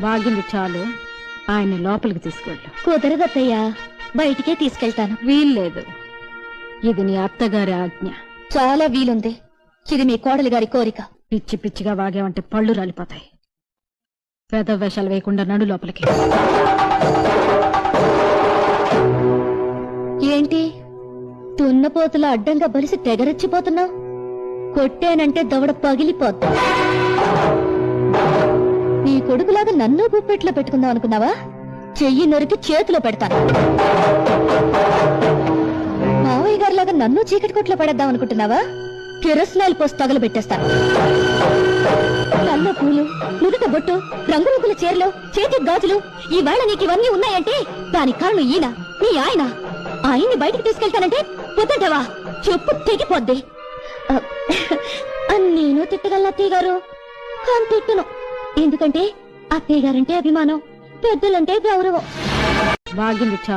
వాగింది చాలు. ఆయన లోపలికి తీసుకెళ్ళు కుదరదత్తయ్యా బయటికే తీసుకెళ్తాను. వీల్లేదు. ఇది నీ అత్తగారి ఆజ్ఞ. చాలా వీలుంది. ఇది మీ కోడలి గారి కోరిక. పిచ్చి పిచ్చిగా వాగావంటే పళ్ళు రాలిపోతాయి. పెద్ద వేషాలు వేయకుండా నడు లోపలికి. ఏంటి? తున్నపోతుల అడ్డంగా బలిసి తెగరెచ్చిపోతున్నావు కొట్టేనంటే దవడ పగిలిపోద్ది. కొడుకులాగా నన్ను గుప్పెట్లో పెట్టుకుందాం అనుకున్నావా? చెయ్యి నొరికి చేతిలో పెడతాను మావయ్య గారిలాగా నన్ను చీకటి కొట్లో పడేద్దాం అనుకుంటున్నావా? కిరసనాయిల్ పోసి తగలబెట్టేస్తాను కళ్ళ పూలు నుదుట బొట్టు రంగురంగుల చీరలు చేతి గాజులు ఈవేళ నీకు ఇవన్నీ ఉన్నాయంటే దాని కారణం ఈయన నీ ఆయన. ఆయన్ని బయటికి తీసుకెళ్తానంటే వద్దంటావా? చెప్పు తెగిపోద్ది. నేను తిట్టగలను అత్తయ్య గారు? కానీ తిట్టును. ఎందుకంటే అత్తయ్య గారంటే అభిమానం పెద్దలంటే గౌరవం. వాగింది చాలు